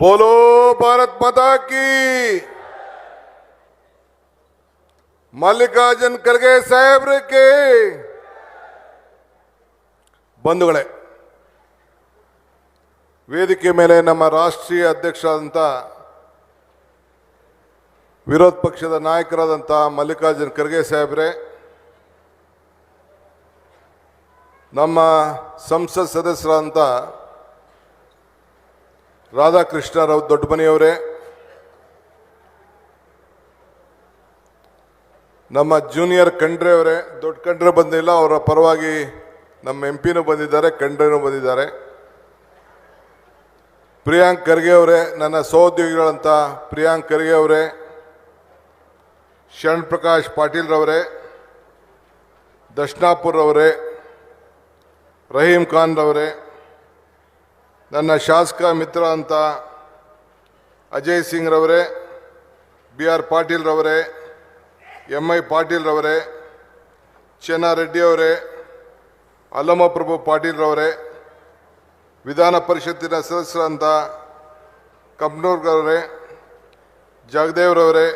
बोलो भारत माता की ಮಲ್ಲಿಕಾರ್ಜುನ್ ಖರ್ಗೆ ಸಾಹೇಬ್ರಕ್ಕೆ ಬಂಧುಗಳೇ ವೇದಿಕೆ ಮೇಲೆ ನಮ್ಮ ರಾಷ್ಟ್ರೀಯ ಅಧ್ಯಕ್ಷರಾದಂಥ ವಿರೋಧ ಪಕ್ಷದ ನಾಯಕರಾದಂಥ ಮಲ್ಲಿಕಾರ್ಜುನ್ ಖರ್ಗೆ ಸಾಹೇಬ್ರೆ ನಮ್ಮ ಸಂಸತ್ ಸದಸ್ಯರಾದಂಥ ರಾಧಾಕೃಷ್ಣರಾವ್ ದೊಡ್ಡಮನಿಯವರೇ, ನಮ್ಮ ಜೂನಿಯರ್ ಖಂಡ್ರೆ ಅವರೇ ದೊಡ್ಡ ಖಂಡ್ರೆ ಬಂದಿಲ್ಲ, ಅವರ ಪರವಾಗಿ ನಮ್ಮ ಎಂ ಪಿನೂ ಬಂದಿದ್ದಾರೆ, ಖಂಡ್ರೆನೂ ಬಂದಿದ್ದಾರೆ. ಪ್ರಿಯಾಂಕ್ ಖರ್ಗೆ ಅವರೇ, ನನ್ನ ಸಹೋದ್ಯೋಗಿಗಳಂತ ಪ್ರಿಯಾಂಕ್ ಖರ್ಗೆ ಅವರೇ, ಶರಣ್ ಪ್ರಕಾಶ್ ಪಾಟೀಲ್ ರವರೇ ದಕ್ಷಿಣಾಪುರ್ ಅವರೇ ರಹೀಂ ಖಾನ್ ರವರೇ ನನ್ನ ಶಾಸಕ ಮಿತ್ರ ಅಂತ ಅಜಯ್ ಸಿಂಗ್ ರವರೇ ಬಿ ಆರ್ ಪಾಟೀಲ್ ರವರೇ ಎಂ ಐ ಪಾಟೀಲ್ ರವರೇ ಚೆನ್ನಾರೆಡ್ಡಿ ಅವರೇ, ಅಲ್ಲಮಪ್ರಭು ಪಾಟೀಲ್ ರವರೇ ವಿಧಾನ ಪರಿಷತ್ತಿನ ಸದಸ್ಯರಂತ ಕಬ್ನೂರ್ಗವರೇ ಜಗದೇವ್ರವರೇ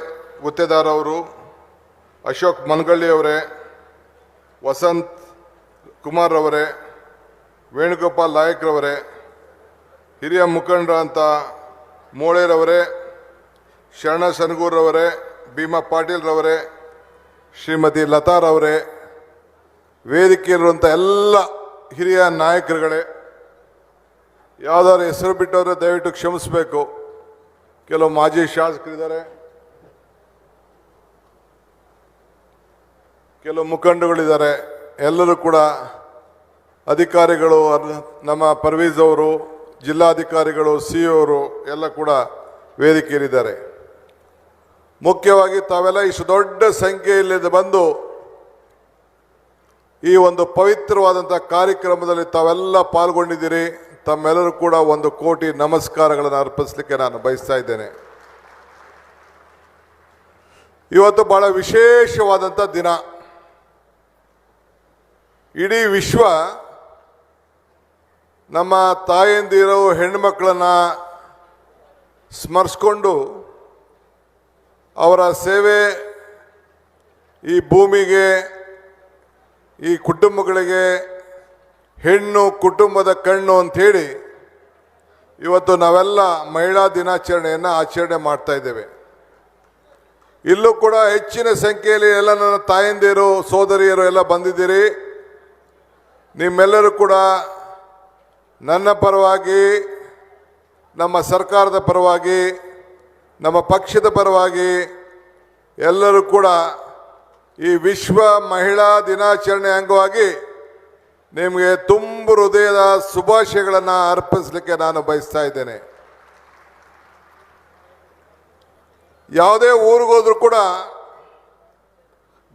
ಗುತ್ತೇದಾರ್ ಅವರು ಅಶೋಕ್ ಮನಗಳ್ಳಿ ಅವರೇ ವಸಂತ್ ಕುಮಾರ್ ರವರೇ ವೇಣುಗೋಪಾಲ್ ನಾಯಕ್ರವರೇ ಹಿರಿಯ ಮುಖಂಡ ಅಂತ ಮೋಳೇರವರೇ, ಶರಣ ಸನಗೂರವರೇ, ಭೀಮಾ ಪಾಟೀಲ್ ರವರೇ ಶ್ರೀಮತಿ ಲತಾರವರೇ, ವೇದಿಕೆಯಲ್ಲಿರುವಂಥ ಎಲ್ಲ ಹಿರಿಯ ನಾಯಕರುಗಳೇ, ಯಾವುದಾದ್ರು ಹೆಸರು ಬಿಟ್ಟವರೇ ದಯವಿಟ್ಟು ಕ್ಷಮಿಸಬೇಕು. ಕೆಲವು ಮಾಜಿ ಶಾಸಕರಿದ್ದಾರೆ. ಕೆಲವು ಮುಖಂಡಗಳಿದ್ದಾರೆ ಎಲ್ಲರೂ ಕೂಡ ಅಧಿಕಾರಿಗಳು ನಮ್ಮ ಪರ್ವೀಜ್ ಅವರು ಜಿಲ್ಲಾಧಿಕಾರಿಗಳು ಸಿ ಅವರು ಎಲ್ಲ ಕೂಡ ವೇದಿಕೆಯಲ್ಲಿದ್ದಾರೆ. ಮುಖ್ಯವಾಗಿ ತಾವೆಲ್ಲ ಇಷ್ಟು ದೊಡ್ಡ ಸಂಖ್ಯೆಯಲ್ಲಿ ಬಂದು ಈ ಒಂದು ಪವಿತ್ರವಾದಂಥ ಕಾರ್ಯಕ್ರಮದಲ್ಲಿ ತಾವೆಲ್ಲ ಪಾಲ್ಗೊಂಡಿದ್ದೀರಿ. ತಮ್ಮೆಲ್ಲರೂ ಕೂಡ ಒಂದು ಕೋಟಿ ನಮಸ್ಕಾರಗಳನ್ನು ಅರ್ಪಿಸಲಿಕ್ಕೆ ನಾನು ಬಯಸ್ತಾ ಇದ್ದೇನೆ. ಇವತ್ತು ಬಹಳ ವಿಶೇಷವಾದಂಥ ದಿನ. ಇಡೀ ವಿಶ್ವ ನಮ್ಮ ತಾಯಂದಿರು ಹೆಣ್ಮಕ್ಳನ್ನ ಸ್ಮರಿಸ್ಕೊಂಡು ಅವರ ಸೇವೆ ಈ ಭೂಮಿಗೆ, ಈ ಕುಟುಂಬಗಳಿಗೆ, ಹೆಣ್ಣು ಕುಟುಂಬದ ಕಣ್ಣು ಅಂಥೇಳಿ ಇವತ್ತು ನಾವೆಲ್ಲ ಮಹಿಳಾ ದಿನಾಚರಣೆಯನ್ನು ಆಚರಣೆ ಮಾಡ್ತಾ ಇದ್ದೇವೆ. ಇಲ್ಲೂ ಕೂಡ ಹೆಚ್ಚಿನ ಸಂಖ್ಯೆಯಲ್ಲಿ ಎಲ್ಲ ನನ್ನ ತಾಯಂದಿರು, ಸೋದರಿಯರು ಎಲ್ಲ ಬಂದಿದ್ದೀರಿ. ನಿಮ್ಮೆಲ್ಲರೂ ಕೂಡ ನನ್ನ ಪರವಾಗಿ, ನಮ್ಮ ಸರ್ಕಾರದ ಪರವಾಗಿ, ನಮ್ಮ ಪಕ್ಷದ ಪರವಾಗಿ ಎಲ್ಲರೂ ಕೂಡ ಈ ವಿಶ್ವ ಮಹಿಳಾ ದಿನಾಚರಣೆ ಅಂಗವಾಗಿ ನಿಮಗೆ ತುಂಬ ಹೃದಯದ ಶುಭಾಶಯಗಳನ್ನು ಅರ್ಪಿಸಲಿಕ್ಕೆ ನಾನು ಬಯಸ್ತಾ ಇದ್ದೇನೆ. ಯಾವುದೇ ಊರಿಗೋದ್ರೂ ಕೂಡ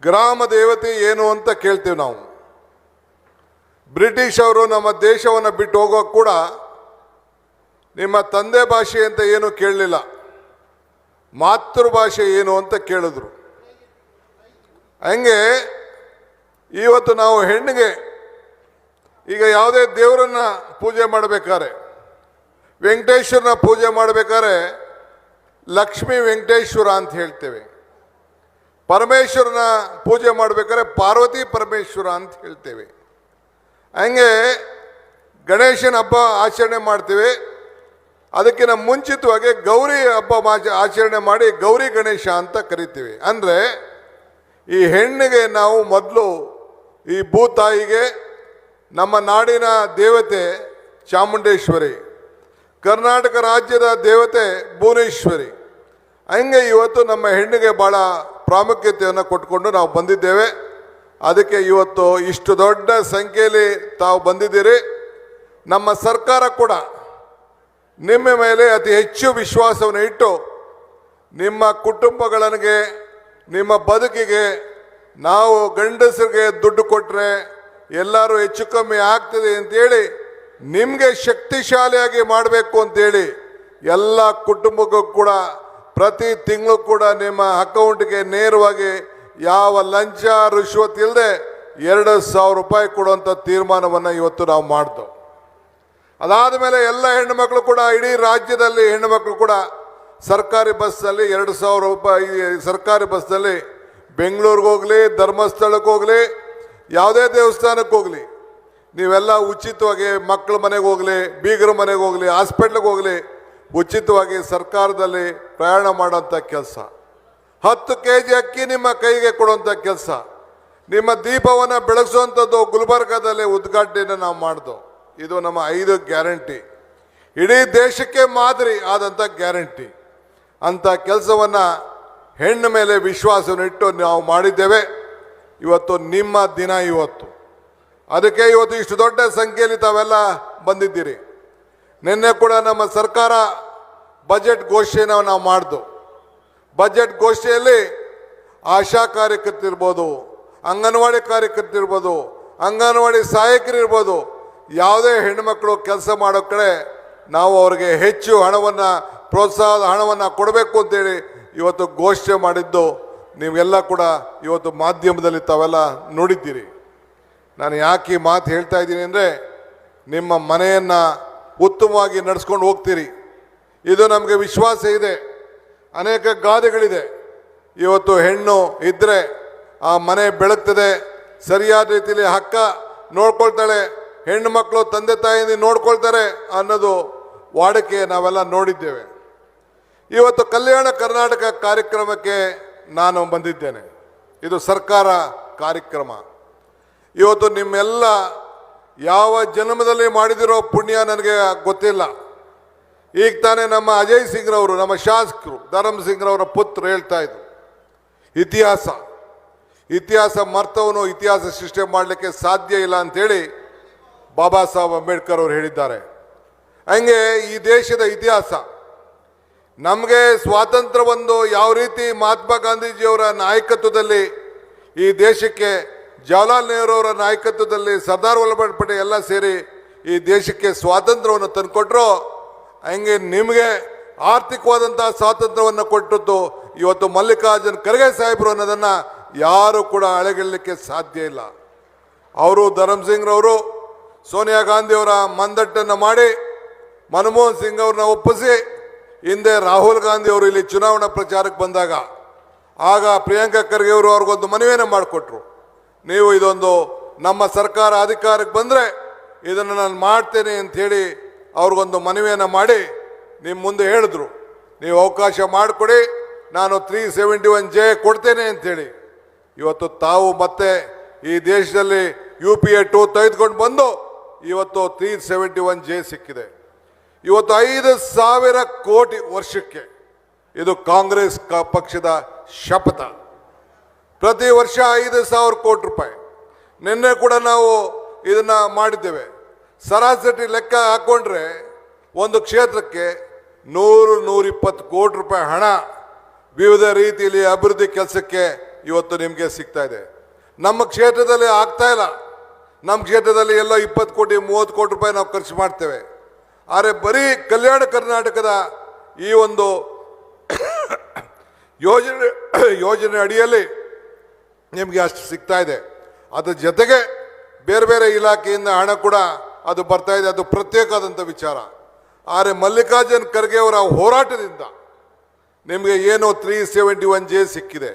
ಗ್ರಾಮ ದೇವತೆ ಏನು ಅಂತ ಕೇಳ್ತೀವಿ ನಾವು. ಬ್ರಿಟಿಷ್ ಅವರು ನಮ್ಮ ದೇಶವನ್ನು ಬಿಟ್ಟು ಹೋಗೋಕೆ ಕೂಡ ನಿಮ್ಮ ತಂದೆ ಭಾಷೆ ಅಂತ ಏನು ಕೇಳಲಿಲ್ಲ. ಮಾತೃಭಾಷೆ ಏನು ಅಂತ ಕೇಳಿದ್ರು. ಹಂಗೆ ಇವತ್ತು ನಾವು ಹೆಣ್ಣಿಗೆ ಈಗ ಯಾವುದೇ ದೇವರನ್ನ ಪೂಜೆ ಮಾಡಬೇಕಾದ್ರೆ, ವೆಂಕಟೇಶ್ವರನ ಪೂಜೆ ಮಾಡಬೇಕಾದ್ರೆ ಲಕ್ಷ್ಮೀ ವೆಂಕಟೇಶ್ವರ ಅಂತ ಹೇಳ್ತೇವೆ. ಪರಮೇಶ್ವರನ ಪೂಜೆ ಮಾಡಬೇಕಾದ್ರೆ ಪಾರ್ವತಿ ಪರಮೇಶ್ವರ ಅಂತ ಹೇಳ್ತೇವೆ. ಹಂಗೆ ಗಣೇಶನ ಹಬ್ಬ ಆಚರಣೆ ಮಾಡ್ತೀವಿ. ಅದಕ್ಕಿಂತ ಮುಂಚಿತವಾಗಿ ಗೌರಿ ಹಬ್ಬ ಆಚರಣೆ ಮಾಡಿ ಗೌರಿ ಗಣೇಶ ಅಂತ ಕರಿತೀವಿ. ಅಂದರೆ ಈ ಹೆಣ್ಣಿಗೆ ನಾವು ಮೊದಲು ಈ ಭೂತಾಯಿಗೆ ನಮ್ಮ ನಾಡಿನ ದೇವತೆ ಚಾಮುಂಡೇಶ್ವರಿ, ಕರ್ನಾಟಕ ರಾಜ್ಯದ ದೇವತೆ ಭುವನೇಶ್ವರಿ. ಹಂಗೆ ಇವತ್ತು ನಮ್ಮ ಹೆಣ್ಣಿಗೆ ಭಾಳ ಪ್ರಾಮುಖ್ಯತೆಯನ್ನು ಕೊಟ್ಕೊಂಡು ನಾವು ಬಂದಿದ್ದೇವೆ. ಅದಕ್ಕೆ ಇವತ್ತು ಇಷ್ಟು ದೊಡ್ಡ ಸಂಖ್ಯೆಯಲ್ಲಿ ತಾವು ಬಂದಿದ್ದೀರಿ. ನಮ್ಮ ಸರ್ಕಾರ ಕೂಡ ನಿಮ್ಮ ಮೇಲೆ ಅತಿ ಹೆಚ್ಚು ವಿಶ್ವಾಸವನ್ನು ಇಟ್ಟು ನಿಮ್ಮ ಕುಟುಂಬಗಳಿಗೆ, ನಿಮ್ಮ ಬದುಕಿಗೆ ನಾವು ಗಂಡಸರಿಗೆ ದುಡ್ಡು ಕೊಟ್ಟರೆ ಎಲ್ಲರೂ ಹೆಚ್ಚು ಕಮ್ಮಿ ಆಗ್ತದೆ ಅಂತೇಳಿ ನಿಮಗೆ ಶಕ್ತಿಶಾಲಿಯಾಗಿ ಮಾಡಬೇಕು ಅಂತೇಳಿ ಎಲ್ಲ ಕುಟುಂಬಕ್ಕೂ ಕೂಡ ಪ್ರತಿ ತಿಂಗಳು ಕೂಡ ನಿಮ್ಮ ಅಕೌಂಟ್ಗೆ ನೇರವಾಗಿ ಯಾವ ಲಂಚ ರುಶ್ವತ್ ಇಲ್ಲದೆ ಎರಡು ಸಾವಿರ ರೂಪಾಯಿ ಕೊಡುವಂಥ ತೀರ್ಮಾನವನ್ನು ಇವತ್ತು ನಾವು ಮಾಡಿದೆವು ಅದಾದ ಮೇಲೆ ಎಲ್ಲ ಹೆಣ್ಣುಮಕ್ಕಳು ಕೂಡ, ಇಡೀ ರಾಜ್ಯದಲ್ಲಿ ಹೆಣ್ಣುಮಕ್ಕಳು ಕೂಡ ಸರ್ಕಾರಿ ಬಸ್ಸಲ್ಲಿ ಎರಡು ಸಾವಿರ ರೂಪಾಯಿ, ಸರ್ಕಾರಿ ಬಸ್ನಲ್ಲಿ ಬೆಂಗಳೂರಿಗೆ ಹೋಗಲಿ ಧರ್ಮಸ್ಥಳಕ್ಕೆ ಹೋಗಲಿ, ಯಾವುದೇ ದೇವಸ್ಥಾನಕ್ಕೆ ಹೋಗಲಿ, ನೀವೆಲ್ಲ ಉಚಿತವಾಗಿ ಮಕ್ಕಳ ಮನೆಗೆ ಹೋಗಲಿ, ಬೀಗರ ಮನೆಗೆ ಹೋಗಲಿ, ಹಾಸ್ಪಿಟ್ಲಿಗೆ ಹೋಗಲಿ, ಉಚಿತವಾಗಿ ಸರ್ಕಾರದಲ್ಲಿ ಪ್ರಯಾಣ ಮಾಡೋಂಥ ಕೆಲಸ. ಹತ್ತು ಕೆ ಜಿ ಅಕ್ಕಿ ನಿಮ್ಮ ಕೈಗೆ ಕೊಡುವಂಥ ಕೆಲಸ. ನಿಮ್ಮ ದೀಪವನ್ನು ಬೆಳಗಿಸುವಂಥದ್ದು ಗುಲ್ಬರ್ಗಾದಲ್ಲಿ ಉದ್ಘಾಟನೆ ನಾವು ಮಾಡ್ದು. ಇದು ನಮ್ಮ ಐದು ಗ್ಯಾರಂಟಿ. ಇಡೀ ದೇಶಕ್ಕೆ ಮಾದರಿ ಆದಂಥ ಗ್ಯಾರಂಟಿ. ಅಂಥ ಕೆಲಸವನ್ನು ಹೆಣ್ಣು ಮೇಲೆ ವಿಶ್ವಾಸವನ್ನಿಟ್ಟು ನಾವು ಮಾಡಿದ್ದೇವೆ. ಇವತ್ತು ನಿಮ್ಮ ದಿನ ಇವತ್ತು. ಅದಕ್ಕೆ ಇವತ್ತು ಇಷ್ಟು ದೊಡ್ಡ ಸಂಖ್ಯೆಯಲ್ಲಿ ತಾವೆಲ್ಲ ಬಂದಿದ್ದೀರಿ. ನಿನ್ನೆ ಕೂಡ ನಮ್ಮ ಸರ್ಕಾರ ಬಜೆಟ್ ಘೋಷಣೆ ನಾವು ಮಾಡ್ದು. ಬಜೆಟ್ ಗೋಷ್ಠಿಯಲ್ಲಿ ಆಶಾ ಕಾರ್ಯಕರ್ತರಿರ್ಬೋದು ಅಂಗನವಾಡಿ ಕಾರ್ಯಕರ್ತರಿರ್ಬೋದು ಅಂಗನವಾಡಿ ಸಹಾಯಕರಿರ್ಬೋದು ಯಾವುದೇ ಹೆಣ್ಣುಮಕ್ಕಳು ಕೆಲಸ ಮಾಡೋ ಕಡೆ ನಾವು ಅವ್ರಿಗೆ ಹೆಚ್ಚು ಹಣವನ್ನು, ಪ್ರೋತ್ಸಾಹದ ಹಣವನ್ನು ಕೊಡಬೇಕು ಅಂತೇಳಿ ಇವತ್ತು ಘೋಷಣೆ ಮಾಡಿದ್ದು ನೀವೆಲ್ಲ ಕೂಡ ಇವತ್ತು ಮಾಧ್ಯಮದಲ್ಲಿ ತಾವೆಲ್ಲ ನೋಡಿದ್ದೀರಿ. ನಾನು ಯಾಕೆ ಈ ಮಾತು ಹೇಳ್ತಾ ಇದ್ದೀನಿ ಅಂದರೆ ನಿಮ್ಮ ಮನೆಯನ್ನು ಉತ್ತಮವಾಗಿ ನಡೆಸ್ಕೊಂಡು ಹೋಗ್ತೀರಿ. ಇದು ನಮಗೆ ವಿಶ್ವಾಸ ಇದೆ. ಅನೇಕ ಗಾದೆಗಳಿದೆ. ಇವತ್ತು ಹೆಣ್ಣು ಇದ್ದರೆ ಆ ಮನೆ ಬೆಳಗ್ತದೆ. ಸರಿಯಾದ ರೀತಿಯಲ್ಲಿ ಹಕ್ಕ ನೋಡ್ಕೊಳ್ತಾಳೆ. ಹೆಣ್ಣು ಮಕ್ಕಳು ತಂದೆ ತಾಯಿಯಿಂದ ನೋಡ್ಕೊಳ್ತಾರೆ ಅನ್ನೋದು ವಾಡಿಕೆ ನಾವೆಲ್ಲ ನೋಡಿದ್ದೇವೆ. ಇವತ್ತು ಕಲ್ಯಾಣ ಕರ್ನಾಟಕ ಕಾರ್ಯಕ್ರಮಕ್ಕೆ ನಾನು ಬಂದಿದ್ದೇನೆ. ಇದು ಸರ್ಕಾರ ಕಾರ್ಯಕ್ರಮ. ಇವತ್ತು ನಿಮ್ಮೆಲ್ಲ ಯಾವ ಜನ್ಮದಲ್ಲಿ ಮಾಡಿದಿರೋ ಪುಣ್ಯ ನನಗೆ ಗೊತ್ತಿಲ್ಲ. ಈಗ ತಾನೇ ನಮ್ಮ ಅಜಯ್ ಸಿಂಗ್ರವರು, ನಮ್ಮ ಶಾಸಕರು ಧರಮ್ ಸಿಂಗ್ರವರ ಪುತ್ರ ಹೇಳ್ತಾ ಇದ್ರು. ಇತಿಹಾಸ. ಇತಿಹಾಸ ಮರ್ತವನು ಇತಿಹಾಸ ಸೃಷ್ಟಿ ಮಾಡಲಿಕ್ಕೆ ಸಾಧ್ಯ ಇಲ್ಲ ಅಂತೇಳಿ ಬಾಬಾ ಸಾಹೇಬ್ ಅಂಬೇಡ್ಕರ್ ಅವರು ಹೇಳಿದ್ದಾರೆ. ಹಂಗೆ ಈ ದೇಶದ ಇತಿಹಾಸ. ನಮಗೆ ಸ್ವಾತಂತ್ರ್ಯವೊಂದು ಯಾವ ರೀತಿ ಮಹಾತ್ಮ ಗಾಂಧೀಜಿಯವರ ನಾಯಕತ್ವದಲ್ಲಿ, ಈ ದೇಶಕ್ಕೆ ಜವಾಹರ್ಲಾಲ್ ನೆಹರು ಅವರ ನಾಯಕತ್ವದಲ್ಲಿ ಸರ್ದಾರ್ ವಲ್ಲಭಾಯ್ ಪಟೇಲ್ ಎಲ್ಲ ಸೇರಿ ಈ ದೇಶಕ್ಕೆ ಸ್ವಾತಂತ್ರ್ಯವನ್ನು ತಂದುಕೊಟ್ರು ಹಂಗೆ ನಿಮಗೆ ಆರ್ಥಿಕವಾದಂಥ ಸ್ವಾತಂತ್ರ್ಯವನ್ನು ಕೊಟ್ಟದ್ದು ಇವತ್ತು ಮಲ್ಲಿಕಾರ್ಜುನ್ ಖರ್ಗೆ ಸಾಹೇಬರು ಅನ್ನೋದನ್ನು ಯಾರು ಕೂಡ ಅಳೆಗಲಿಕ್ಕೆ ಸಾಧ್ಯ ಇಲ್ಲ. ಅವರು ಧರಮ್ ಸಿಂಗ್ರವರು, ಸೋನಿಯಾ ಗಾಂಧಿಯವರ ಮಂದಟ್ಟನ್ನು ಮಾಡಿ, ಮನಮೋಹನ್ ಸಿಂಗ್ ಅವ್ರನ್ನ ಒಪ್ಪಿಸಿ, ಹಿಂದೆ ರಾಹುಲ್ ಗಾಂಧಿ ಅವರು ಇಲ್ಲಿ ಚುನಾವಣಾ ಪ್ರಚಾರಕ್ಕೆ ಬಂದಾಗ ಆಗ ಪ್ರಿಯಾಂಕಾ ಖರ್ಗೆ ಅವರು ಅವ್ರಿಗೊಂದು ಮನವಿಯನ್ನು ಮಾಡಿಕೊಟ್ರು. ನೀವು ಇದೊಂದು ನಮ್ಮ ಸರ್ಕಾರ ಅಧಿಕಾರಕ್ಕೆ ಬಂದರೆ ಇದನ್ನು ನಾನು ಮಾಡ್ತೇನೆ ಅಂಥೇಳಿ ಅವ್ರಿಗೊಂದು ಮನವಿಯನ್ನು ಮಾಡಿ ನಿಮ್ಮ ಮುಂದೆ ಹೇಳಿದ್ರು. ನೀವು ಅವಕಾಶ ಮಾಡಿಕೊಡಿ, ನಾನು ತ್ರೀ ಸೆವೆಂಟಿ ಒನ್ ಜೆ ಕೊಡ್ತೇನೆ ಅಂತೇಳಿ. ಇವತ್ತು ತಾವು ಮತ್ತೆ ಈ ದೇಶದಲ್ಲಿ ಯು ಪಿ ಎ ಟು ತೆಗೆದುಕೊಂಡು ಬಂದು ಇವತ್ತು ತ್ರೀ ಸೆವೆಂಟಿ ಒನ್ ಜೆ ಸಿಕ್ಕಿದೆ. ಇವತ್ತು ಐದು ಸಾವಿರ ಕೋಟಿ ವರ್ಷಕ್ಕೆ ಇದು ಕಾಂಗ್ರೆಸ್ ಪಕ್ಷದ ಶಪಥ. ಪ್ರತಿ ವರ್ಷ ಐದು ಸಾವಿರ ಕೋಟಿ ರೂಪಾಯಿ. ನಿನ್ನೆ ಕೂಡ ನಾವು ಇದನ್ನು ಮಾಡಿದ್ದೇವೆ. ಸರಾಸರಿ ಲೆಕ್ಕ ಹಾಕೊಂಡ್ರೆ ಒಂದು ಕ್ಷೇತ್ರಕ್ಕೆ ನೂರು, ನೂರಿಪ್ಪತ್ತು ಕೋಟಿ ರೂಪಾಯಿ ಹಣ ವಿವಿಧ ರೀತಿಯಲ್ಲಿ ಅಭಿವೃದ್ಧಿ ಕೆಲಸಕ್ಕೆ ಇವತ್ತು ನಿಮಗೆ ಸಿಗ್ತಾ ಇದೆ. ನಮ್ಮ ಕ್ಷೇತ್ರದಲ್ಲಿ ಆಗ್ತಾ ಇಲ್ಲ. ನಮ್ಮ ಕ್ಷೇತ್ರದಲ್ಲಿ ಎಲ್ಲ ಇಪ್ಪತ್ತು ಕೋಟಿ, ಮೂವತ್ತು ಕೋಟಿ ರೂಪಾಯಿ ನಾವು ಖರ್ಚು ಮಾಡ್ತೇವೆ. ಆದರೆ ಬರೀ ಕಲ್ಯಾಣ ಕರ್ನಾಟಕದ ಈ ಒಂದು ಯೋಜನೆ ಯೋಜನೆ ಅಡಿಯಲ್ಲಿ ನಿಮಗೆ ಅಷ್ಟು ಸಿಗ್ತಾ ಇದೆ. ಅದರ ಜೊತೆಗೆ ಬೇರೆ ಬೇರೆ ಇಲಾಖೆಯಿಂದ ಹಣ ಕೂಡ ಅದು ಬರ್ತಾ ಇದೆ, ಅದು ಪ್ರತ್ಯೇಕವಾದಂಥ ವಿಚಾರ. ಆದರೆ ಮಲ್ಲಿಕಾರ್ಜುನ್ ಖರ್ಗೆ ಅವರ ಹೋರಾಟದಿಂದ ನಿಮಗೆ ಏನು ತ್ರೀ ಸೆವೆಂಟಿ ಒನ್ ಜೆ ಸಿಕ್ಕಿದೆ.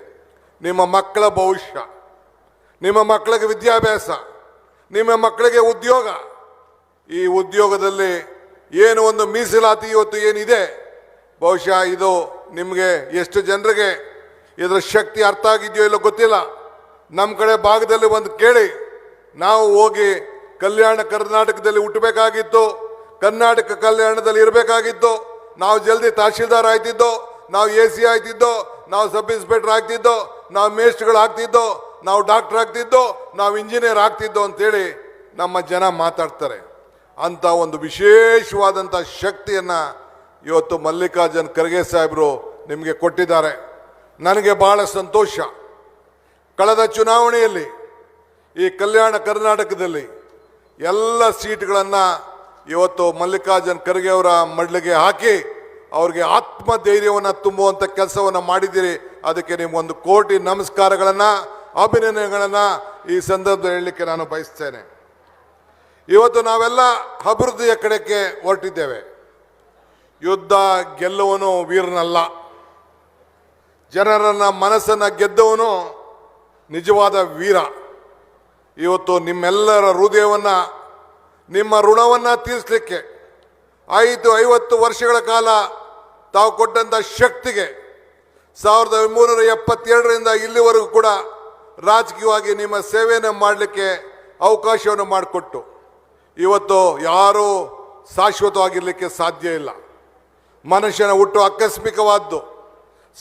ನಿಮ್ಮ ಮಕ್ಕಳ ಭವಿಷ್ಯ, ನಿಮ್ಮ ಮಕ್ಕಳಿಗೆ ವಿದ್ಯಾಭ್ಯಾಸ, ನಿಮ್ಮ ಮಕ್ಕಳಿಗೆ ಉದ್ಯೋಗ. ಈ ಉದ್ಯೋಗದಲ್ಲಿ ಏನು ಒಂದು ಮೀಸಲಾತಿ ಇವತ್ತು ಏನಿದೆ? ಬಹುಶಃ ಇದು ನಿಮಗೆ ಎಷ್ಟು ಜನರಿಗೆ ಇದರ ಶಕ್ತಿ ಅರ್ಥ ಆಗಿದೆಯೋ ಇಲ್ಲೋ ಗೊತ್ತಿಲ್ಲ. ನಮ್ಮ ಕಡೆ ಭಾಗದಲ್ಲಿ ಒಂದು ಕೇಳಿ, ನಾವು ಹೋಗಿ ಕಲ್ಯಾಣ ಕರ್ನಾಟಕದಲ್ಲಿ ಹುಟ್ಟಬೇಕಾಗಿತ್ತು, ಕರ್ನಾಟಕ ಕಲ್ಯಾಣದಲ್ಲಿ ಇರಬೇಕಾಗಿತ್ತು. ನಾವು ಜಲ್ದಿ ತಹಶೀಲ್ದಾರ್ ಆಯ್ತಿದ್ದೋ ನಾವು ಎ ಸಿ ಆಯ್ತಿದ್ದೋ ನಾವು ಸಬ್ ಇನ್ಸ್ಪೆಕ್ಟರ್ ಆಗ್ತಿದ್ದೋ, ನಾವು ಮೇಸ್ಟ್ಗಳು ಆಗ್ತಿದ್ದೋ, ನಾವು ಡಾಕ್ಟರ್ ಆಗ್ತಿದ್ದೋ, ನಾವು ಇಂಜಿನಿಯರ್ ಆಗ್ತಿದ್ದೋ ಅಂತೇಳಿ ನಮ್ಮ ಜನ ಮಾತಾಡ್ತಾರೆ. ಅಂತ ಒಂದು ವಿಶೇಷವಾದಂಥ ಶಕ್ತಿಯನ್ನು ಇವತ್ತು ಮಲ್ಲಿಕಾರ್ಜುನ್ ಖರ್ಗೆ ಸಾಹೇಬರು ನಿಮಗೆ ಕೊಟ್ಟಿದ್ದಾರೆ. ನನಗೆ ಭಾಳ ಸಂತೋಷ. ಕಳೆದ ಚುನಾವಣೆಯಲ್ಲಿ ಈ ಕಲ್ಯಾಣ ಕರ್ನಾಟಕದಲ್ಲಿ ಎಲ್ಲ ಸೀಟ್ಗಳನ್ನು ಇವತ್ತು ಮಲ್ಲಿಕಾರ್ಜುನ್ ಖರ್ಗೆ ಅವರ ಮಡ್ಲಿಗೆ ಹಾಕಿ ಅವ್ರಿಗೆ ಆತ್ಮಧೈರ್ಯವನ್ನು ತುಂಬುವಂಥ ಕೆಲಸವನ್ನು ಮಾಡಿದ್ದೀರಿ. ಅದಕ್ಕೆ ನಿಮ್ಗೊಂದು ಕೋಟಿ ನಮಸ್ಕಾರಗಳನ್ನು, ಅಭಿನಂದನೆಗಳನ್ನು ಈ ಸಂದರ್ಭದಲ್ಲಿ ಹೇಳಲಿಕ್ಕೆ ನಾನು ಬಯಸ್ತೇನೆ. ಇವತ್ತು ನಾವೆಲ್ಲ ಅಭಿವೃದ್ಧಿಯ ಕಡೆಗೆ ಹೊರಟಿದ್ದೇವೆ. ಯುದ್ಧ ಗೆಲ್ಲುವನು ವೀರನಲ್ಲ. ಜನರನ್ನ ಮನಸ್ಸನ್ನು ಗೆದ್ದವನು ನಿಜವಾದ ವೀರ. ಇವತ್ತು ನಿಮ್ಮೆಲ್ಲರ ಹೃದಯವನ್ನ, ನಿಮ್ಮ ಋಣವನ್ನ ತೀರಿಸಲಿಕ್ಕೆ ಐದು, ಐವತ್ತು ವರ್ಷಗಳ ಕಾಲ ತಾವು ಕೊಟ್ಟಂತ ಶಕ್ತಿಗೆ ಸಾವಿರದ ಒಂಬೈನೂರ ಎಪ್ಪತ್ತೆರಡರಿಂದ ಇಲ್ಲಿವರೆಗೂ ಕೂಡ ರಾಜಕೀಯವಾಗಿ ನಿಮ್ಮ ಸೇವೆಯನ್ನು ಮಾಡಲಿಕ್ಕೆ ಅವಕಾಶವನ್ನು ಮಾಡಿಕೊಟ್ಟು, ಇವತ್ತು ಯಾರೂ ಶಾಶ್ವತವಾಗಿರಲಿಕ್ಕೆ ಸಾಧ್ಯ ಇಲ್ಲ. ಮನುಷ್ಯನ ಹುಟ್ಟು ಆಕಸ್ಮಿಕವಾದ್ದು.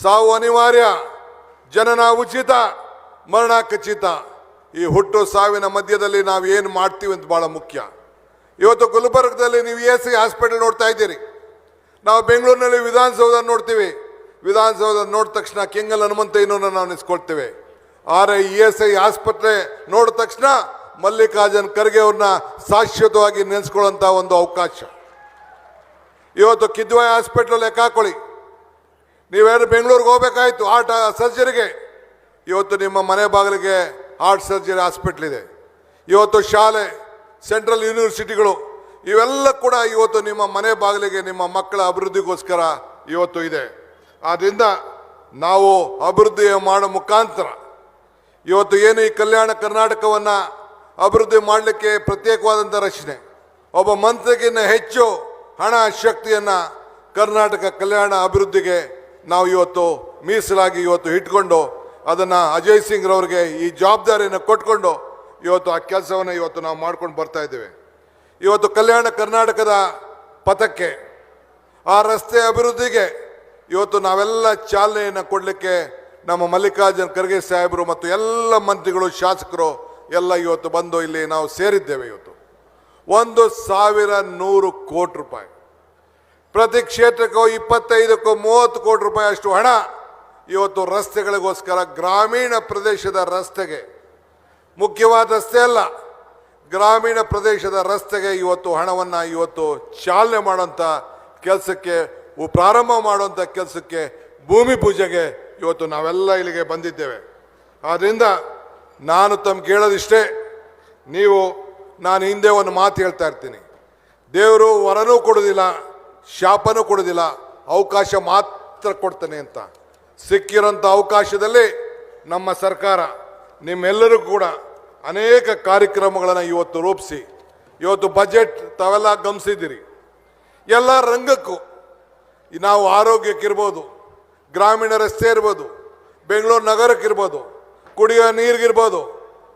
ಸಾವು ಅನಿವಾರ್ಯ, ಜನನ ಉಚಿತ ಮರಣ ಖಚಿತ ಈ ಹುಟ್ಟು ಸಾವಿನ ಮಧ್ಯದಲ್ಲಿ ನಾವು ಏನು ಮಾಡ್ತೀವಿ ಅಂತ ಬಹಳ ಮುಖ್ಯ. ಇವತ್ತು ಗುಲ್ಬರ್ಗದಲ್ಲಿ ನೀವು ಎ ಸಿ ಹಾಸ್ಪಿಟಲ್ ನೋಡ್ತಾ ಇದ್ದೀರಿ. ನಾವು ಬೆಂಗಳೂರಿನಲ್ಲಿ ವಿಧಾನಸೌಧ ನೋಡ್ತೀವಿ. ವಿಧಾನಸೌಧ ನೋಡಿದ ತಕ್ಷಣ ಕೆಂಗಲ್ ಹನುಮಂತಯ್ಯನವ್ರನ್ನ ನಾವು ನಿಸ್ಕೊಳ್ತೇವೆ ಆದರೆ ಇ ಎಸ್ ಐ ಆಸ್ಪತ್ರೆ ನೋಡಿದ ತಕ್ಷಣ ಮಲ್ಲಿಕಾರ್ಜುನ್ ಖರ್ಗೆ ಅವ್ರನ್ನ ಶಾಶ್ವತವಾಗಿ ನೆನೆಸ್ಕೊಳ್ಳೋಂಥ ಒಂದು ಅವಕಾಶ. ಇವತ್ತು ಕಿದ್ವಾಯ್ ಹಾಸ್ಪಿಟ್ಲ್ ಲೆಕ್ಕ ಹಾಕೊಳ್ಳಿ. ನೀವೇನು ಬೆಂಗಳೂರಿಗೆ ಹೋಗ್ಬೇಕಾಯ್ತು. ಆಟ ಸರ್ಜರಿಗೆ ಇವತ್ತು ನಿಮ್ಮ ಮನೆ ಬಾಗಿಲಿಗೆ ಹಾರ್ಟ್ ಸರ್ಜರಿ ಹಾಸ್ಪಿಟ್ಲ್ ಇದೆ. ಇವತ್ತು ಶಾಲೆ, ಸೆಂಟ್ರಲ್ ಯೂನಿವರ್ಸಿಟಿಗಳು, ಇವೆಲ್ಲ ಕೂಡ ಇವತ್ತು ನಿಮ್ಮ ಮನೆ ಬಾಗಿಲಿಗೆ ನಿಮ್ಮ ಮಕ್ಕಳ ಅಭಿವೃದ್ಧಿಗೋಸ್ಕರ ಇವತ್ತು ಇದೆ. ಆದ್ದರಿಂದ ನಾವು ಅಭಿವೃದ್ಧಿ ಮಾಡೋ ಮುಖಾಂತರ ಇವತ್ತು ಏನು ಈ ಕಲ್ಯಾಣ ಕರ್ನಾಟಕವನ್ನು ಅಭಿವೃದ್ಧಿ ಮಾಡಲಿಕ್ಕೆ ಪ್ರತ್ಯೇಕವಾದಂಥ ರಚನೆ. ಒಬ್ಬ ಮಂತ್ರಿಗಿನ್ನ ಹೆಚ್ಚು ಹಣ ಶಕ್ತಿಯನ್ನು ಕರ್ನಾಟಕ ಕಲ್ಯಾಣ ಅಭಿವೃದ್ಧಿಗೆ ನಾವು ಇವತ್ತು ಮೀಸಲಾಗಿ ಇವತ್ತು ಇಟ್ಕೊಂಡು ಅದನ್ನು ಅಜಯ್ ಸಿಂಗ್ ರವರಿಗೆ ಈ ಜವಾಬ್ದಾರಿಯನ್ನು ಕೊಟ್ಕೊಂಡು ಇವತ್ತು ಆ ಕೆಲಸವನ್ನು ಇವತ್ತು ನಾವು ಮಾಡ್ಕೊಂಡು ಬರ್ತಾ ಇದ್ದೇವೆ. ಇವತ್ತು ಕಲ್ಯಾಣ ಕರ್ನಾಟಕದ ಪಥಕ್ಕೆ, ಆ ರಸ್ತೆ ಅಭಿವೃದ್ಧಿಗೆ ಇವತ್ತು ನಾವೆಲ್ಲ ಚಾಲನೆಯನ್ನು ಕೊಡಲಿಕ್ಕೆ ನಮ್ಮ ಮಲ್ಲಿಕಾರ್ಜುನ್ ಖರ್ಗೆ ಸಾಹೇಬರು ಮತ್ತು ಎಲ್ಲ ಮಂತ್ರಿಗಳು, ಶಾಸಕರು ಎಲ್ಲ ಇವತ್ತು ಬಂದು ಇಲ್ಲಿ ನಾವು ಸೇರಿದ್ದೇವೆ ಇವತ್ತು. ಒಂದು ಸಾವಿರ ನೂರು ಕೋಟಿ ರೂಪಾಯಿ. ಪ್ರತಿ ಕ್ಷೇತ್ರಕ್ಕೂ ಇಪ್ಪತ್ತೈದಕ್ಕೂ ಮೂವತ್ತು ಕೋಟಿ ರೂಪಾಯಿ ಅಷ್ಟು ಹಣ ಇವತ್ತು ರಸ್ತೆಗಳಿಗೋಸ್ಕರ ಗ್ರಾಮೀಣ ಪ್ರದೇಶದ ರಸ್ತೆಗೆ, ಮುಖ್ಯವಾದ ರಸ್ತೆ ಅಲ್ಲ, ಗ್ರಾಮೀಣ ಪ್ರದೇಶದ ರಸ್ತೆಗೆ ಇವತ್ತು ಹಣವನ್ನು ಇವತ್ತು ಚಾಲನೆ ಮಾಡೋಂಥ ಕೆಲಸಕ್ಕೆ ಪ್ರಾರಂಭ ಮಾಡುವಂಥ ಕೆಲಸಕ್ಕೆ ಭೂಮಿ ಪೂಜೆಗೆ ಇವತ್ತು ನಾವೆಲ್ಲ ಇಲ್ಲಿಗೆ ಬಂದಿದ್ದೇವೆ. ಆದ್ದರಿಂದ ನಾನು ತಮ್ಗೆ ಕೇಳೋದಿಷ್ಟೇ ನೀವು, ನಾನು ಹಿಂದೆ ಒಂದು ಮಾತು ಹೇಳ್ತಾ ಇರ್ತೀನಿ. ದೇವರು ವರನೂ ಕೊಡೋದಿಲ್ಲ, ಶಾಪನೂ ಕೊಡೋದಿಲ್ಲ, ಅವಕಾಶ ಮಾತ್ರ ಕೊಡ್ತಾನೆ ಅಂತ. ಸಿಕ್ಕಿರೋಂಥ ಅವಕಾಶದಲ್ಲಿ ನಮ್ಮ ಸರ್ಕಾರ ನಿಮ್ಮೆಲ್ಲರೂ ಕೂಡ ಅನೇಕ ಕಾರ್ಯಕ್ರಮಗಳನ್ನು ಇವತ್ತು ರೂಪಿಸಿ. ಇವತ್ತು ಬಜೆಟ್ ತಾವೆಲ್ಲ ಗಮನಿಸಿದ್ದೀರಿ. ಎಲ್ಲ ರಂಗಕ್ಕೂ ನಾವು ಆರೋಗ್ಯಕ್ಕಿರ್ಬೋದು ಗ್ರಾಮೀಣ ರಸ್ತೆ ಇರ್ಬೋದು, ಬೆಂಗಳೂರು ನಗರಕ್ಕಿರ್ಬೋದು, ಕುಡಿಯೋ ನೀರಿಗಿರ್ಬೋದು,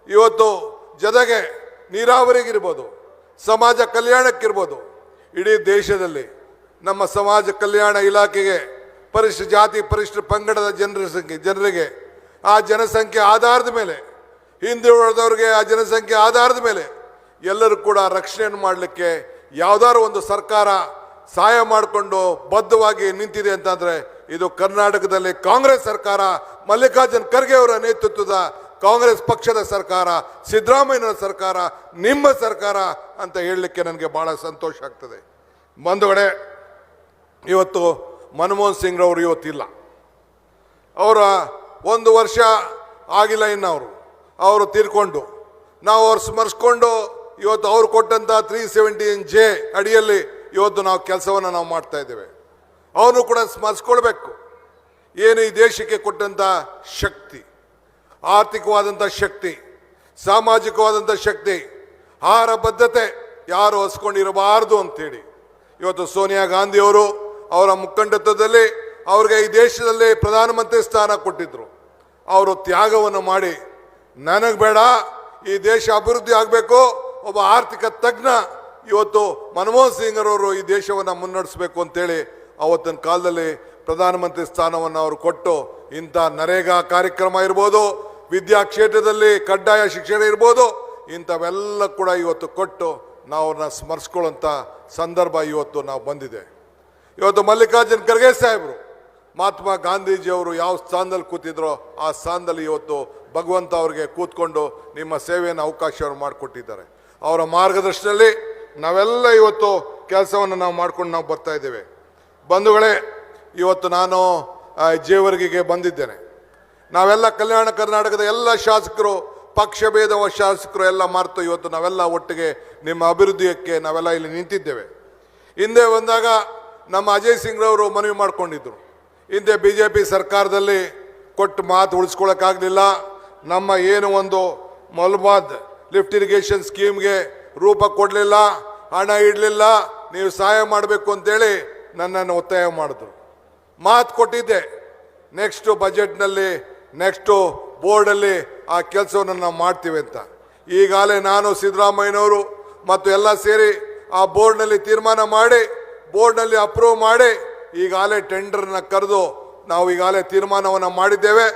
ಇವತ್ತು ಜೊತೆಗೆ ನೀರಾವರಿಗಿರ್ಬೋದು, ಸಮಾಜ ಕಲ್ಯಾಣಕ್ಕಿರ್ಬೋದು, ಇಡೀ ದೇಶದಲ್ಲಿ ನಮ್ಮ ಸಮಾಜ ಕಲ್ಯಾಣ ಇಲಾಖೆಗೆ ಪರಿಶಿಷ್ಟ ಜಾತಿ ಪರಿಶಿಷ್ಟ ಪಂಗಡದ ಜನರ ಸಂಖ್ಯೆ, ಜನರಿಗೆ ಆ ಜನಸಂಖ್ಯೆ ಆಧಾರದ ಮೇಲೆ ಹಿಂದುಳಿದವ್ರಿಗೆ ಆ ಜನಸಂಖ್ಯೆ ಆಧಾರದ ಮೇಲೆ ಎಲ್ಲರೂ ಕೂಡ ರಕ್ಷಣೆಯನ್ನು ಮಾಡಲಿಕ್ಕೆ ಯಾವುದಾದ್ರು ಒಂದು ಸರ್ಕಾರ ಸಹಾಯ ಮಾಡಿಕೊಂಡು ಬದ್ಧವಾಗಿ ನಿಂತಿದೆ ಅಂತಂದರೆ ಇದು ಕರ್ನಾಟಕದಲ್ಲಿ ಕಾಂಗ್ರೆಸ್ ಸರ್ಕಾರ, ಮಲ್ಲಿಕಾರ್ಜುನ್ ಖರ್ಗೆ ಅವರ ನೇತೃತ್ವದ ಕಾಂಗ್ರೆಸ್ ಪಕ್ಷದ ಸರ್ಕಾರ ಸಿದ್ದರಾಮಯ್ಯನ ಸರ್ಕಾರ, ನಿಮ್ಮ ಸರ್ಕಾರ ಅಂತ ಹೇಳಲಿಕ್ಕೆ ನನಗೆ ಭಾಳ ಸಂತೋಷ ಆಗ್ತದೆ. ಬಂದುಗಡೆ ಇವತ್ತು ಮನಮೋಹನ್ ಸಿಂಗ್ ರವರು ಇವತ್ತಿಲ್ಲ. ಅವರ ಒಂದು ವರ್ಷ ಆಗಿಲ್ಲ ಇನ್ನು ಅವರು ಅವರು ತೀರ್ಕೊಂಡು. ನಾವು ಅವ್ರು ಸ್ಮರಿಸ್ಕೊಂಡು ಇವತ್ತು ಅವ್ರು ಕೊಟ್ಟಂತ ತ್ರೀ ಸೆವೆಂಟೀನ್ ಜೆ ಅಡಿಯಲ್ಲಿ ಇವತ್ತು ನಾವು ಕೆಲಸವನ್ನು ನಾವು ಮಾಡ್ತಾ ಇದ್ದೇವೆ. ಅವನು ಕೂಡ ಸ್ಮರಿಸ್ಕೊಳ್ಬೇಕು. ಏನು ಈ ದೇಶಕ್ಕೆ ಕೊಟ್ಟಂತ ಶಕ್ತಿ ಆರ್ಥಿಕವಾದಂಥ ಶಕ್ತಿ ಸಾಮಾಜಿಕವಾದಂಥ ಶಕ್ತಿ, ಆಹಾರ ಬದ್ಧತೆ ಯಾರು ಹೊಸ್ಕೊಂಡಿರಬಾರ್ದು ಅಂತೇಳಿ ಇವತ್ತು ಸೋನಿಯಾ ಗಾಂಧಿಯವರು ಅವರ ಮುಖಂಡತ್ವದಲ್ಲಿ ಅವ್ರಿಗೆ ಈ ದೇಶದಲ್ಲಿ ಪ್ರಧಾನಮಂತ್ರಿ ಸ್ಥಾನ ಕೊಟ್ಟಿದ್ರು. ಅವರು ತ್ಯಾಗವನ್ನು ಮಾಡಿ, ನನಗೆ ಬೇಡ, ಈ ದೇಶ ಅಭಿವೃದ್ಧಿ ಆಗಬೇಕು, ಒಬ್ಬ ಆರ್ಥಿಕ ತಜ್ಞ, ಇವತ್ತು ಮನಮೋಹನ್ ಸಿಂಗ್ ಅವರು ಈ ದೇಶವನ್ನು ಮುನ್ನಡೆಸಬೇಕು ಅಂತೇಳಿ ಅವತ್ತಿನ ಕಾಲದಲ್ಲಿ ಪ್ರಧಾನಮಂತ್ರಿ ಸ್ಥಾನವನ್ನು ಅವರು ಕೊಟ್ಟು ಇಂಥ ನರೇಗಾ ಕಾರ್ಯಕ್ರಮ ಇರ್ಬೋದು, ವಿದ್ಯಾ ಕ್ಷೇತ್ರದಲ್ಲಿ ಕಡ್ಡಾಯ ಶಿಕ್ಷಣ ಇರ್ಬೋದು, ಇಂಥವೆಲ್ಲ ಕೂಡ ಇವತ್ತು ಕೊಟ್ಟು ನಾವು ಸ್ಮರಿಸ್ಕೊಳ್ಳೋಂಥ ಸಂದರ್ಭ ಇವತ್ತು ನಾವು ಬಂದಿದೆ. ಇವತ್ತು ಮಲ್ಲಿಕಾರ್ಜುನ್ ಖರ್ಗೆ ಸಾಹೇಬರು, ಮಹಾತ್ಮ ಗಾಂಧೀಜಿಯವರು ಯಾವ ಸ್ಥಾನದಲ್ಲಿ ಕೂತಿದ್ರೋ ಆ ಸ್ಥಾನದಲ್ಲಿ ಇವತ್ತು ಭಗವಂತ ಅವರಿಗೆ ಕೂತ್ಕೊಂಡು ನಿಮ್ಮ ಸೇವೆಯನ್ನು ಅವಕಾಶವನ್ನು ಮಾಡಿಕೊಟ್ಟಿದ್ದಾರೆ. ಅವರ ಮಾರ್ಗದರ್ಶನದಲ್ಲಿ ನಾವೆಲ್ಲ ಇವತ್ತು ಕೆಲಸವನ್ನು ನಾವು ಮಾಡ್ಕೊಂಡು ನಾವು ಬರ್ತಾ ಇದ್ದೇವೆ. ಬಂಧುಗಳೇ, ಇವತ್ತು ನಾನು ಜೇವರ್ಗಿಗೆ ಬಂದಿದ್ದೇನೆ. ನಾವೆಲ್ಲ ಕಲ್ಯಾಣ ಕರ್ನಾಟಕದ ಎಲ್ಲ ಶಾಸಕರು ಪಕ್ಷಭೇದ ಶಾಸಕರು ಎಲ್ಲ ಮಾರ್ತು ಇವತ್ತು ನಾವೆಲ್ಲ ಒಟ್ಟಿಗೆ ನಿಮ್ಮ ಅಭಿವೃದ್ಧಿಯಕ್ಕೆ ನಾವೆಲ್ಲ ಇಲ್ಲಿ ನಿಂತಿದ್ದೇವೆ. ಹಿಂದೆ ಬಂದಾಗ ನಮ್ಮ ಅಜಯ್ ಸಿಂಗ್ರವರು ಮನವಿ ಮಾಡಿಕೊಂಡಿದ್ರು. ಹಿಂದೆ ಬಿ ಜೆ ಪಿ ಸರ್ಕಾರದಲ್ಲಿ ಕೊಟ್ಟು ಮಾತು ಉಳಿಸ್ಕೊಳ್ಳೋಕ್ಕಾಗಲಿಲ್ಲ ನಮ್ಮ ಏನು ಒಂದು ಮೊಲ್ಬಾದ್ ಲಿಫ್ಟ್ ಇರಿಗೇಷನ್ ಸ್ಕೀಮ್ಗೆ ರೂಪ ಕೊಡಲಿಲ್ಲ, ಹಣ ಇಡಲಿಲ್ಲ, ನೀವು ಸಹಾಯ ಮಾಡಬೇಕು ಅಂತೇಳಿ ನನ್ನನ್ನು ಒತ್ತಾಯ ಮಾಡಿದ್ರು. ಮಾತು ಕೊಟ್ಟಿದ್ದೆ. ನೆಕ್ಸ್ಟು ಬಜೆಟ್ನಲ್ಲಿ, ನೆಕ್ಸ್ಟು ಬೋರ್ಡಲ್ಲಿ ಆ ಕೆಲಸವನ್ನು ನಾವು ಮಾಡ್ತೀವಿ ಅಂತ. ಈಗಾಗಲೇ ನಾನು ಸಿದ್ದರಾಮಯ್ಯನವರು ಮತ್ತು ಎಲ್ಲ ಸೇರಿ ಆ ಬೋರ್ಡ್ನಲ್ಲಿ ತೀರ್ಮಾನ ಮಾಡಿ ಬೋರ್ಡ್ನಲ್ಲಿ ಅಪ್ರೂವ್ ಮಾಡಿ ಈಗಾಗಲೇ ಟೆಂಡರ್ನ ಕರೆದು ನಾವು ಈಗಾಗಲೇ ತೀರ್ಮಾನವನ್ನು ಮಾಡಿದ್ದೇವೆ.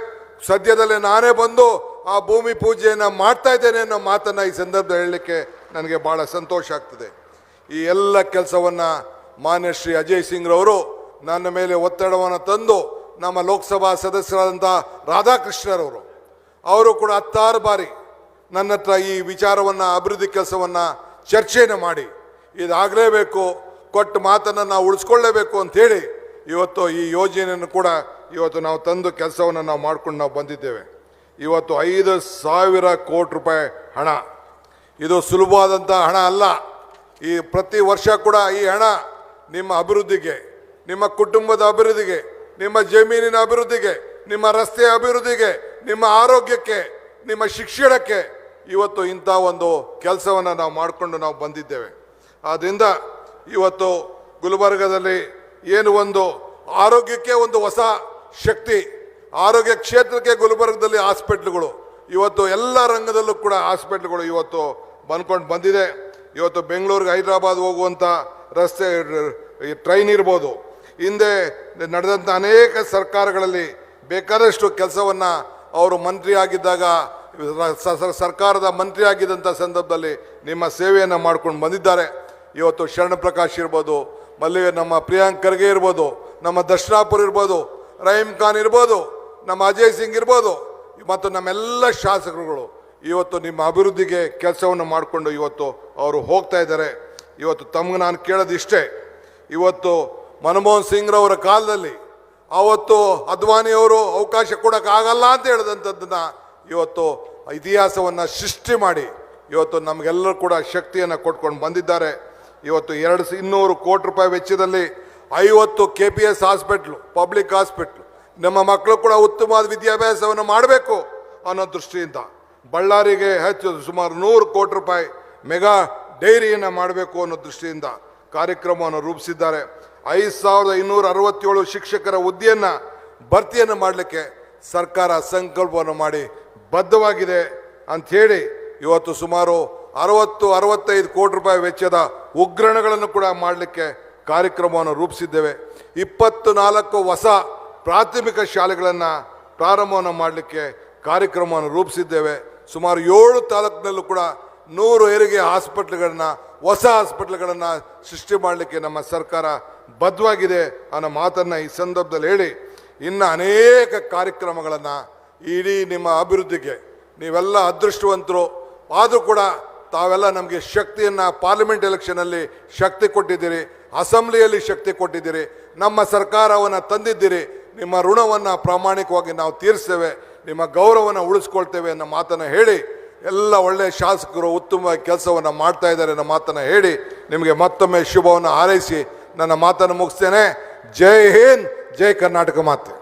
ಸದ್ಯದಲ್ಲೇ ನಾನೇ ಬಂದು ಆ ಭೂಮಿ ಪೂಜೆಯನ್ನು ಮಾಡ್ತಾ ಇದ್ದೇನೆ ಅನ್ನೋ ಮಾತನ್ನು ಈ ಸಂದರ್ಭದಲ್ಲಿ ಹೇಳಲಿಕ್ಕೆ ನನಗೆ ಭಾಳ ಸಂತೋಷ ಆಗ್ತದೆ. ಈ ಎಲ್ಲ ಕೆಲಸವನ್ನು ಮಾನ್ಯ ಶ್ರೀ ಅಜಯ್ ಸಿಂಗ್ರವರು ನನ್ನ ಮೇಲೆ ಒತ್ತಡವನ್ನು ತಂದು ನಮ್ಮ ಲೋಕಸಭಾ ಸದಸ್ಯರಾದಂಥ ರಾಧಾಕೃಷ್ಣರವರು ಅವರು ಕೂಡ ಹತ್ತಾರು ಬಾರಿ ನನ್ನ ಹತ್ರ ಈ ವಿಚಾರವನ್ನು, ಅಭಿವೃದ್ಧಿ ಕೆಲಸವನ್ನು ಚರ್ಚೆಯನ್ನು ಮಾಡಿ. ಇದಾಗಲೇಬೇಕು ಕೊಟ್ಟ ಮಾತನ್ನು ನಾವು ಉಳಿಸ್ಕೊಳ್ಳೇಬೇಕು ಅಂಥೇಳಿ ಇವತ್ತು ಈ ಯೋಜನೆಯನ್ನು ಕೂಡ ಇವತ್ತು ನಾವು ತಂದು ಕೆಲಸವನ್ನು ನಾವು ಮಾಡ್ಕೊಂಡು ನಾವು ಬಂದಿದ್ದೇವೆ. ಇವತ್ತು ಐದು ಸಾವಿರ ಕೋಟಿ ರೂಪಾಯಿ ಹಣ. ಇದು ಸುಲಭವಾದಂಥ ಹಣ ಅಲ್ಲ. ಈ ಪ್ರತಿ ವರ್ಷ ಕೂಡ ಈ ಹಣ ನಿಮ್ಮ ಅಭಿವೃದ್ಧಿಗೆ, ನಿಮ್ಮ ಕುಟುಂಬದ ಅಭಿವೃದ್ಧಿಗೆ, ನಿಮ್ಮ ಜಮೀನಿನ ಅಭಿವೃದ್ಧಿಗೆ, ನಿಮ್ಮ ರಸ್ತೆಯ ಅಭಿವೃದ್ಧಿಗೆ, ನಿಮ್ಮ ಆರೋಗ್ಯಕ್ಕೆ, ನಿಮ್ಮ ಶಿಕ್ಷಣಕ್ಕೆ ಇವತ್ತು ಇಂಥ ಒಂದು ಕೆಲಸವನ್ನು ನಾವು ಮಾಡಿಕೊಂಡು ನಾವು ಬಂದಿದ್ದೇವೆ. ಆದ್ದರಿಂದ ಇವತ್ತು ಗುಲ್ಬರ್ಗದಲ್ಲಿ ಏನು ಒಂದು ಆರೋಗ್ಯಕ್ಕೆ ಒಂದು ಹೊಸ ಶಕ್ತಿ, ಆರೋಗ್ಯ ಕ್ಷೇತ್ರಕ್ಕೆ ಗುಲ್ಬರ್ಗದಲ್ಲಿ ಹಾಸ್ಪಿಟ್ಲ್ಗಳು, ಇವತ್ತು ಎಲ್ಲ ರಂಗದಲ್ಲೂ ಕೂಡ ಹಾಸ್ಪಿಟ್ಲ್ಗಳು ಇವತ್ತು ಬಂದ್ಕೊಂಡು ಬಂದಿದೆ. ಇವತ್ತು ಬೆಂಗಳೂರಿಗೆ ಹೈದರಾಬಾದ್ ಹೋಗುವಂಥ ರಸ್ತೆ ಟ್ರೈನ್ ಇರ್ಬೋದು. ಹಿಂದೆ ನಡೆದಂಥ ಅನೇಕ ಸರ್ಕಾರಗಳಲ್ಲಿ ಬೇಕಾದಷ್ಟು ಕೆಲಸವನ್ನು ಅವರು ಮಂತ್ರಿ ಆಗಿದ್ದಾಗ, ಸ- ಸ- ಸರ್ಕಾರದ ಮಂತ್ರಿಯಾಗಿದ್ದಂಥ ಸಂದರ್ಭದಲ್ಲಿ ನಿಮ್ಮ ಸೇವೆಯನ್ನು ಮಾಡ್ಕೊಂಡು ಬಂದಿದ್ದಾರೆ. ಇವತ್ತು ಶರಣ ಪ್ರಕಾಶ್ ಇರ್ಬೋದು, ಮಲ್ಲಿಗೆ ನಮ್ಮ ಪ್ರಿಯಾಂಕ್ ಖರ್ಗೆ ಇರ್ಬೋದು, ನಮ್ಮ ದರ್ಶನಾಪುರ್ ಇರ್ಬೋದು ರಹೀಮ್ ಖಾನ್ ಇರ್ಬೋದು, ನಮ್ಮ ಅಜಯ್ ಸಿಂಗ್ ಇರ್ಬೋದು, ಮತ್ತು ನಮ್ಮೆಲ್ಲ ಶಾಸಕರುಗಳು ಇವತ್ತು ನಿಮ್ಮ ಅಭಿವೃದ್ಧಿಗೆ ಕೆಲಸವನ್ನು ಮಾಡಿಕೊಂಡು ಇವತ್ತು ಅವರು ಹೋಗ್ತಾ ಇದ್ದಾರೆ. ಇವತ್ತು ತಮ್ಗೆ ನಾನು ಕೇಳೋದಿಷ್ಟೇ ಇವತ್ತು ಮನಮೋಹನ್ ಸಿಂಗ್ರವರ ಕಾಲದಲ್ಲಿ ಅವತ್ತು ಅದ್ವಾನಿಯವರು ಅವಕಾಶ ಕೊಡೋಕ್ಕಾಗಲ್ಲ ಅಂತ ಹೇಳಿದಂಥದ್ದನ್ನು ಇವತ್ತು ಇತಿಹಾಸವನ್ನು ಸೃಷ್ಟಿ ಮಾಡಿ, ಇವತ್ತು ನಮಗೆಲ್ಲರೂ ಕೂಡ ಶಕ್ತಿಯನ್ನು ಕೊಟ್ಕೊಂಡು ಬಂದಿದ್ದಾರೆ. ಇವತ್ತು ಎರಡು ಇನ್ನೂರು ಕೋಟಿ ರೂಪಾಯಿ ವೆಚ್ಚದಲ್ಲಿ ಐವತ್ತು K P S hospital public hospital ನಮ್ಮ ಮಕ್ಕಳು ಕೂಡ ಉತ್ತಮವಾದ ವಿದ್ಯಾಭ್ಯಾಸವನ್ನು ಮಾಡಬೇಕು ಅನ್ನೋ ದೃಷ್ಟಿಯಿಂದ ಬಳ್ಳಾರಿಗೆ ಹೆಚ್ಚು ಸುಮಾರು ನೂರು ಕೋಟಿ ರೂಪಾಯಿ ಮೆಗಾ ಡೈರಿಯನ್ನು ಮಾಡಬೇಕು ಅನ್ನೋ ದೃಷ್ಟಿಯಿಂದ ಕಾರ್ಯಕ್ರಮವನ್ನು ರೂಪಿಸಿದ್ದಾರೆ. ಐದು ಸಾವಿರದ ಇನ್ನೂರ ಅರವತ್ತೇಳು ಶಿಕ್ಷಕರ ಹುದ್ದೆಯನ್ನು ಭರ್ತಿಯನ್ನು ಮಾಡಲಿಕ್ಕೆ ಸರ್ಕಾರ ಸಂಕಲ್ಪವನ್ನು ಮಾಡಿ ಬದ್ಧವಾಗಿದೆ ಅಂಥೇಳಿ ಇವತ್ತು ಸುಮಾರು ಅರವತ್ತು, ಅರವತ್ತೈದು ಕೋಟಿ ರೂಪಾಯಿ ವೆಚ್ಚದ ಉಗ್ರಣಗಳನ್ನು ಕೂಡ ಮಾಡಲಿಕ್ಕೆ ಕಾರ್ಯಕ್ರಮವನ್ನು ರೂಪಿಸಿದ್ದೇವೆ. ಇಪ್ಪತ್ತು ನಾಲ್ಕು ಹೊಸ ಪ್ರಾಥಮಿಕ ಶಾಲೆಗಳನ್ನು ಪ್ರಾರಂಭವನ್ನು ಮಾಡಲಿಕ್ಕೆ ಕಾರ್ಯಕ್ರಮವನ್ನು ರೂಪಿಸಿದ್ದೇವೆ. ಸುಮಾರು ಏಳು ತಾಲೂಕಿನಲ್ಲೂ ಕೂಡ ನೂರು ಹೆರಿಗೆ ಹಾಸ್ಪಿಟ್ಲ್ಗಳನ್ನ, ಹೊಸ ಹಾಸ್ಪಿಟ್ಲ್ಗಳನ್ನು ಸೃಷ್ಟಿ ಮಾಡಲಿಕ್ಕೆ ನಮ್ಮ ಸರ್ಕಾರ ಬದ್ಧವಾಗಿದೆ ಅನ್ನೋ ಮಾತನ್ನು ಈ ಸಂದರ್ಭದಲ್ಲಿ ಹೇಳಿ, ಇನ್ನು ಅನೇಕ ಕಾರ್ಯಕ್ರಮಗಳನ್ನು ಇಡೀ ನಿಮ್ಮ ಅಭಿವೃದ್ಧಿಗೆ ನೀವೆಲ್ಲ ಅದೃಷ್ಟವಂತರು. ಆದರೂ ಕೂಡ ತಾವೆಲ್ಲ ನಮಗೆ ಶಕ್ತಿಯನ್ನು ಪಾರ್ಲಿಮೆಂಟ್ ಎಲೆಕ್ಷನಲ್ಲಿ ಶಕ್ತಿ ಕೊಟ್ಟಿದ್ದೀರಿ, ಅಸೆಂಬ್ಲಿಯಲ್ಲಿ ಶಕ್ತಿ ಕೊಟ್ಟಿದ್ದೀರಿ, ನಮ್ಮ ಸರ್ಕಾರವನ್ನು ತಂದಿದ್ದೀರಿ, ನಿಮ್ಮ ಋಣವನ್ನು ಪ್ರಾಮಾಣಿಕವಾಗಿ ನಾವು ತೀರಿಸ್ತೇವೆ, ನಿಮ್ಮ ಗೌರವವನ್ನು ಉಳಿಸ್ಕೊಳ್ತೇವೆ ಅನ್ನೋ ಮಾತನ್ನು ಹೇಳಿ, ಎಲ್ಲ ಒಳ್ಳೆಯ ಶಾಸಕರು ಉತ್ತಮ ಕೆಲಸವನ್ನು ಮಾಡ್ತಾ ಇದ್ದಾರೆ ಅನ್ನೋ ಮಾತನ್ನು ಹೇಳಿ, ನಿಮಗೆ ಮತ್ತೊಮ್ಮೆ ಶುಭವನ್ನು ಹಾರೈಸಿ, ನನ್ನ ಮಾತನ್ನು ಮುಗಿಸ್ತೇನೆ. ಜೈ ಹಿಂದ್, ಜೈ ಕರ್ನಾಟಕ ಮಾತೆ.